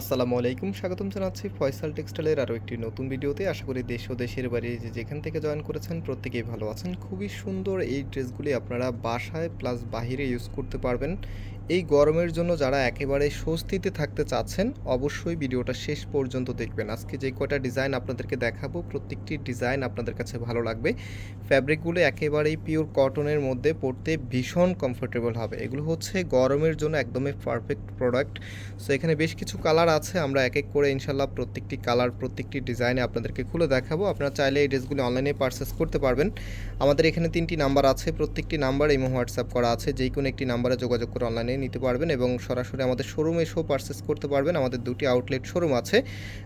আসসালামু আলাইকুম, স্বাগতম জানাচ্ছি ফয়সাল টেক্সটাইলের আরও একটি নতুন ভিডিওতে। আশা করি দেশ ও দেশের বাড়ি যে যেখান থেকে জয়েন করেছেন প্রত্যেকেই ভালো আছেন। খুবই সুন্দর এই ড্রেসগুলি আপনারা বাসায় প্লাস বাহিরে ইউজ করতে পারবেন। এই গরমের জন্য যারা একেবারে স্বস্তিতে থাকতে চাচ্ছেন, অবশ্যই ভিডিওটা শেষ পর্যন্ত দেখবেন। আজকে যে কয়টা ডিজাইন আপনাদেরকে দেখাবো, প্রত্যেকটি ডিজাইন আপনাদের কাছে ভালো লাগবে। ফ্যাব্রিকগুলো একেবারেই পিওর কটনের মধ্যে পড়তে ভীষণ কমফোর্টেবল হবে। এগুলো হচ্ছে গরমের জন্য একদমই পারফেক্ট প্রোডাক্ট সো এখানে বেশ কিছু কালার আছে, আমরা এক এক করে ইনশাল্লাহ প্রত্যেকটি কালার প্রত্যেকটি ডিজাইনে আপনাদেরকে খুলে দেখাবো। আপনারা চাইলে এই ড্রেসগুলি অনলাইনে পারচেস করতে পারবেন। আমাদের এখানে তিনটি নাম্বার আছে, প্রত্যেকটি নাম্বার ইমো হোয়াটসঅ্যাপ করা আছে। যেই কোনো একটি নাম্বারে যোগাযোগ করে অনলাইনে নিতে পারবেন এবং সরাসরি আমাদের শোরুমে এসেও পারচেস করতে পারবেন। আমাদের দুটি আউটলেট শোরুম আছে।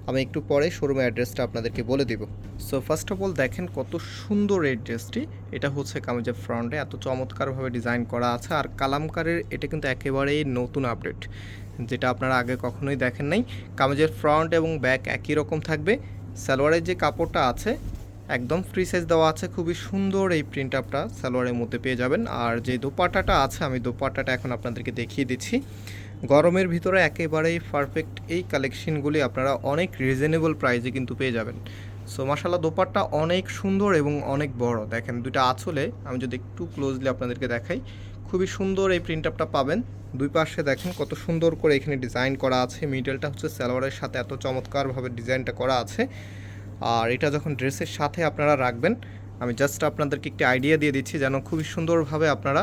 আমি একটু পরে শোরুমের অ্যাড্রেসটা আপনাদেরকে বলে দিব। সো ফার্স্ট অফ অল দেখেন কত সুন্দর এই ড্রেসটি এটা হচ্ছে কামিজের ফ্রন্টে এত চমৎকারভাবে ডিজাইন করা আছে। আর কালামকারের এটা কিন্তু একেবারেই নতুন আপডেট যেটা আপনারা আগে কখনোই দেখেন নাই। কামিজের ফ্রন্ট এবং ব্যাক একই রকম থাকবে। সালোয়ারের যে কাপড়টা আছে একদম ফ্রি সাইজ দেওয়া আছে। খুবই সুন্দর এই প্রিন্ট আপটা সালোয়ারের মধ্যে পেয়ে যাবেন। আর যে দোপাট্টাটা আছে, আমি দোপাট্টাটা এখন আপনাদেরকে দেখিয়ে দিচ্ছি। গরমের ভিতরে একেবারেই পারফেক্ট এই কালেকশনগুলি আপনারা অনেক রিজনেবল প্রাইসে কিন্তু পেয়ে যাবেন। সো মাসাল্লাহ দোপাট্টা অনেক সুন্দর এবং অনেক বড়। দেখেন দুটো আঁচলে আমি যদি একটু ক্লোজলি আপনাদেরকে দেখাই, খুবই সুন্দর এই প্রিন্ট আপটা পাবেন। দুই পাশে দেখেন কত সুন্দর করে এখানে ডিজাইন করা আছে। মিডলটা হচ্ছে সালোয়ারের সাথে এত চমৎকারভাবে ডিজাইনটা করা আছে। আর এটা যখন ড্রেসের সাথে আপনারা রাখবেন, আমি জাস্ট আপনাদেরকে একটি আইডিয়া দিয়ে দিচ্ছি যেন খুবই সুন্দরভাবে আপনারা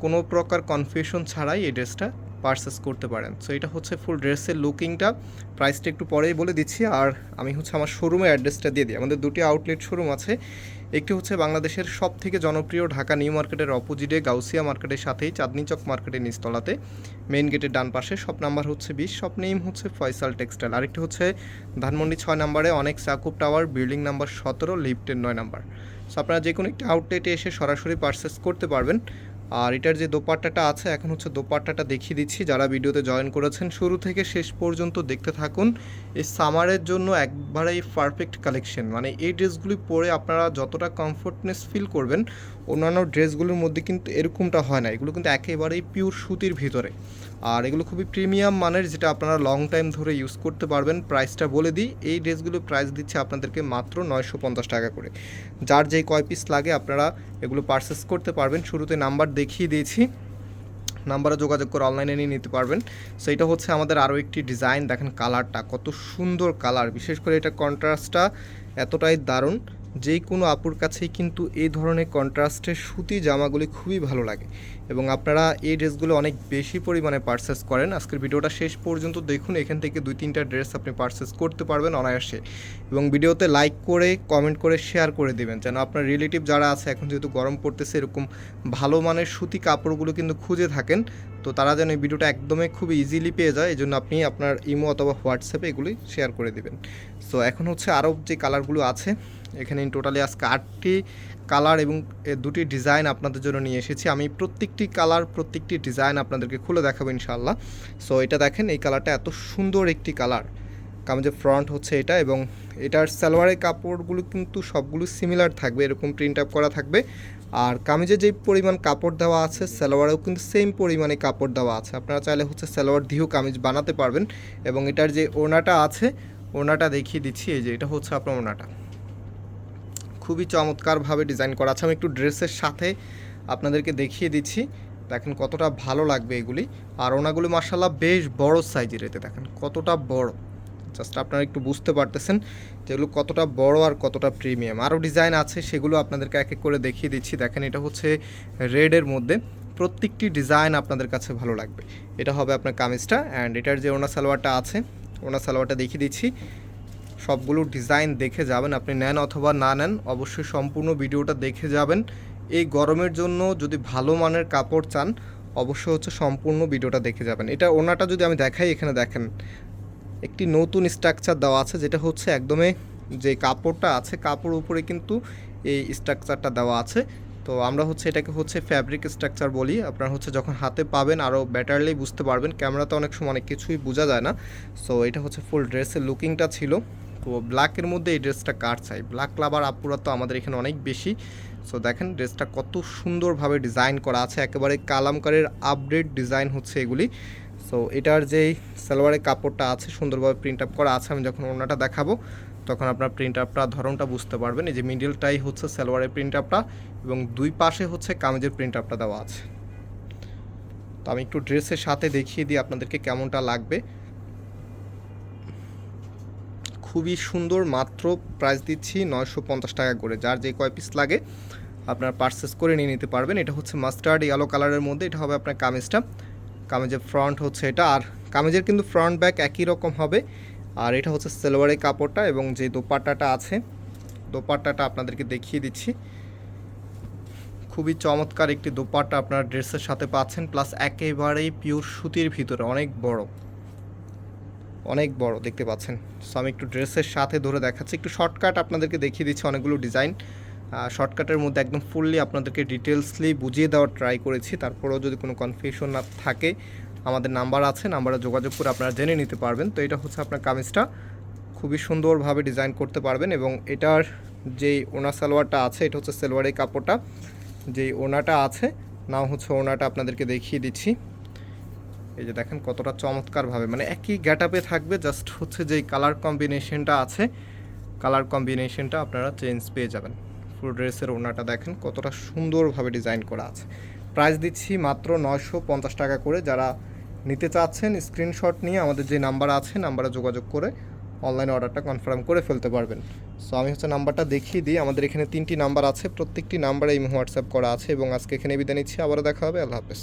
কোনো প্রকার কনফিউশন ছাড়াই এই ড্রেসটা পারচেস করতে পারেন। সো এটা হচ্ছে ফুল ড্রেসের লুকিংটা প্রাইসটা একটু পরেই বলে দিচ্ছি। আর আমি হচ্ছে আমার শোরুমের অ্যাড্রেসটা দিয়ে দিই। আমাদের দুটি আউটলেট শোরুম আছে। একটি হচ্ছে বাংলাদেশের সব থেকে জনপ্রিয় ঢাকা নিউ মার্কেটের অপোজিটে গাউসিয়া মার্কেটের সাথেই, চাঁদনি চক মার্কেটের নিচতলাতে। মেইন গেটের ডান পাশে শপ নাম্বার হচ্ছে বিশ। শপ নেম হচ্ছে ফয়সাল টেক্সটাইল আরেকটি হচ্ছে ধানমন্ডি ছয় নাম্বারে অনেক সাকুব টাওয়ার বিল্ডিং নাম্বার সতেরো লিফটের নয় নাম্বার সো আপনারা যে কোনো একটি আউটলেটে এসে সরাসরি পারচেস করতে পারবেন। আর এটার যে দোপাট্টাটা আছে, এখন হচ্ছে দোপাট্টাটা দেখিয়ে দিচ্ছি। যারা ভিডিওতে জয়েন করেছেন, শুরু থেকে শেষ পর্যন্ত দেখতে থাকুন। এই সামারের জন্য একবারেই পারফেক্ট কালেকশন মানে এই ড্রেসগুলি পরে আপনারা যতটা কমফোর্টনেস ফিল করবেন, অন্যান্য ড্রেসগুলোর মধ্যে কিন্তু এরকমটা হয় না। এগুলো কিন্তু একেবারেই পিওর সুতির ভিতরে। আর এগুলো খুবই প্রিমিয়াম মানের, যেটা আপনারা লং টাইম ধরে ইউজ করতে পারবেন। প্রাইসটা বলে দিই, এই ড্রেসগুলোর প্রাইস দিচ্ছে আপনাদেরকে মাত্র নয়শো পঞ্চাশ টাকা করে। যার যেই কয় পিস লাগে, আপনারা এগুলো পারচেস করতে পারবেন। শুরুতে নাম্বার দেখিয়ে দিয়েছি। নাম্বারে যোগাযোগ করে অনলাইনে নিয়ে নিতে পারবেন। সো এটা হচ্ছে আমাদের আরও একটি ডিজাইন দেখেন কালারটা কত সুন্দর কালার বিশেষ করে এটা কন্ট্রাস্টটা এতটাই দারুণ। যে কোনো আপুর কাছেই কিন্তু এই ধরনের কন্ট্রাস্টের সুতি জামাগুলি খুবই ভালো লাগে। এবং আপনারা এই ড্রেসগুলো অনেক বেশি পরিমাণে পারচেস করেন। আজকের ভিডিওটা শেষ পর্যন্ত দেখুন। এখান থেকে দুই তিনটা ড্রেস আপনি পারচেস করতে পারবেন অনায়াসে। এবং ভিডিওতে লাইক করে কমেন্ট করে শেয়ার করে দেবেন। যেন আপনার রিলেটিভ যারা আছে, এখন যেহেতু গরম পড়তেছে, এরকম ভালো মানের সুতি কাপড়গুলো কিন্তু খুঁজে থাকেন। তো তারা যেন এই ভিডিওটা একদমই খুব ইজিলি পেয়ে যায় এই জন্য আপনি আপনার ইমো অথবা হোয়াটসঅ্যাপে এগুলি শেয়ার করে দেবেন। সো এখন হচ্ছে আরও যে কালারগুলো আছে, এখানে টোটালি আজকে আটটি কালার এবং দুটি ডিজাইন আপনাদের জন্য নিয়ে এসেছি। আমি প্রত্যেকটি কালার, প্রত্যেকটি ডিজাইন আপনাদেরকে খুলে দেখাবো ইনশাল্লাহ সো এটা দেখেন, এই কালারটা এত সুন্দর একটি কালার। কামিজের ফ্রন্ট হচ্ছে এটা এবং এটার সালোয়ারের কাপড়গুলো কিন্তু সবগুলো সিমিলার থাকবে, এরকম প্রিন্ট আপ করা থাকবে। আর কামিজে যে পরিমাণ কাপড় দেওয়া আছে, সালোয়ারেও কিন্তু সেম পরিমাণে কাপড় দেওয়া আছে। আপনারা চাইলে হচ্ছে সালোয়ার দিয়েও কামিজ বানাতে পারবেন এবং এটার যে ওনাটা আছে ওনাটা দেখিয়ে দিচ্ছি, এই যে এটা হচ্ছে আপনার ওনাটা খুবই চমৎকারভাবে ডিজাইন করা আছে। আমি একটু ড্রেসের সাথে আপনাদেরকে দেখিয়ে দিচ্ছি। দেখেন কতটা ভালো লাগবে এগুলি। আর ওনাগুলি মার্শাল্লাহ বেশ বড় সাইজের এতে, দেখেন কতটা বড়। জাস্ট আপনারা একটু বুঝতে পারতেছেন যেগুলো কতটা বড় আর কতটা প্রিমিয়াম। আরও ডিজাইন আছে, সেগুলো আপনাদেরকে এক এক করে দেখিয়ে দিচ্ছি। দেখেন এটা হচ্ছে রেডের মধ্যে। প্রত্যেকটি ডিজাইন আপনাদের কাছে ভালো লাগবে। এটা হবে আপনার কামিজটা অ্যান্ড এটার যে ওনা সালোয়ারটা আছে, ওনা সালোয়ারটা দেখিয়ে দিচ্ছি। সবগুলো ডিজাইন দেখে যাবেন। আপনি নেন অথবা না নেন, অবশ্যই সম্পূর্ণ ভিডিওটা দেখে যাবেন। এই গরমের জন্য যদি ভালো মানের কাপড় চান, অবশ্য হচ্ছে সম্পূর্ণ ভিডিওটা দেখে যাবেন। এটা ওনাটা যদি আমি দেখাই, এখানে দেখেন, একটি নতুন স্ট্রাকচার দেওয়া আছে, যেটা হচ্ছে একদমই যে কাপড়টা আছে কাপড় উপরে কিন্তু এই স্ট্রাকচারটা দেওয়া আছে। তো আমরা হচ্ছে এটাকে হচ্ছে ফ্যাব্রিক স্ট্রাকচার বলি। আপনারা হচ্ছে যখন হাতে পাবেন আরও বেটারলি বুঝতে পারবেন। ক্যামেরাতে অনেক সময় অনেক কিছুই বোঝা যায় না। সো এটা হচ্ছে ফুল ড্রেসের লুকিংটা ছিল। তো ব্ল্যাকের মধ্যে এই ড্রেসটা কার চাই ব্ল্যাক লাভার আপুরা তো আমাদের এখানে অনেক বেশি। সো দেখেন ড্রেসটা কত সুন্দরভাবে ডিজাইন করা আছে। একেবারে কালামকারের আপডেট ডিজাইন হচ্ছে এগুলি। সো এটার যেই সালোয়ারের কাপড়টা আছে, সুন্দরভাবে প্রিন্ট আপ করা আছে, আমি যখন ওনাটা দেখাবো, তখন আপনার প্রিন্ট আপটা ধরনটা বুঝতে পারবেন। এই যে মিডিলটাই হচ্ছে সালোয়ারের প্রিন্ট আপটা এবং দুই পাশে হচ্ছে কামিজের প্রিন্ট আপটা দেওয়া আছে। তো আমি একটু ড্রেসের সাথে দেখিয়ে দিই আপনাদেরকে কেমনটা লাগবে। খুবই সুন্দর মাত্র প্রাইস দিচ্ছি নয়শো পঞ্চাশ টাকা করে। যার যে কয় পিস লাগে, আপনার পারচেস করে নিয়ে নিতে পারবেন। এটা হচ্ছে মাস্টার্ড ইয়েলো কালারের মধ্যে। এটা হবে আপনার কামিজটা। কামিজের ফ্রন্ট হচ্ছে এটা। আর কামিজের কিন্তু ফ্রন্ট ব্যাক একই রকম হবে। আর এটা হচ্ছে সেলোয়ারের কাপড়টা এবং যে দোপাট্টাটা আছে, দোপাট্টাটা আপনাদেরকে দেখিয়ে দিচ্ছি। খুবই চমৎকার একটি দোপাট্টা আপনার ড্রেসের সাথে পাচ্ছেন। প্লাস একেবারেই পিওর সুতির ভিতরে, অনেক বড়। অনেক বড় দেখতে পাচ্ছেন। সো আমি একটু ড্রেসের সাথে ধরে দেখাচ্ছি। একটু শর্টকাট আপনাদেরকে দেখিয়ে দিচ্ছি অনেকগুলো ডিজাইন শর্টকাটের মধ্যে একদম ফুললি আপনাদেরকে ডিটেলসলি বুঝিয়ে দেওয়ার ট্রাই করেছি। তারপরেও যদি কোনো কনফিউশন না থাকে, আমাদের নাম্বার আছে নাম্বারে যোগাযোগ করে আপনারা জেনে নিতে পারবেন। তো এটা হচ্ছে আপনার কামিজটা। খুবই সুন্দরভাবে ডিজাইন করতে পারবেন এবং এটার যেই ওনা সালোয়ারটা আছে, এটা হচ্ছে সালোয়ারের কাপড়টা। যেই ওনাটা আছে, নাও হচ্ছে ওনাটা আপনাদেরকে দেখিয়ে দিচ্ছি। এই যে দেখেন কতটা চমৎকারভাবে মানে একই গ্যাটাপে থাকবে জাস্ট হচ্ছে যেই কালার কম্বিনেশনটা আছে কালার কম্বিনেশনটা আপনারা চেঞ্জ পেয়ে যাবেন। ফুল ড্রেসের ওনাটা দেখেন কতটা সুন্দরভাবে ডিজাইন করা আছে। প্রাইস দিচ্ছি মাত্র নয়শো পঞ্চাশ টাকা করে। যারা নিতে চাচ্ছেন স্ক্রিনশট নিয়ে আমাদের যে নাম্বার আছে নাম্বারে যোগাযোগ করে অনলাইন অর্ডারটা কনফার্ম করে ফেলতে পারবেন। সো আমি হচ্ছে নাম্বারটা দেখিয়ে দিই। আমাদের এখানে তিনটি নাম্বার আছে। প্রত্যেকটি নাম্বারে এই হোয়াটসঅ্যাপ করা আছে এবং আজকে এখানে বিদায় নিচ্ছি। আবারও দেখা হবে। আল্লাহ হাফেজ।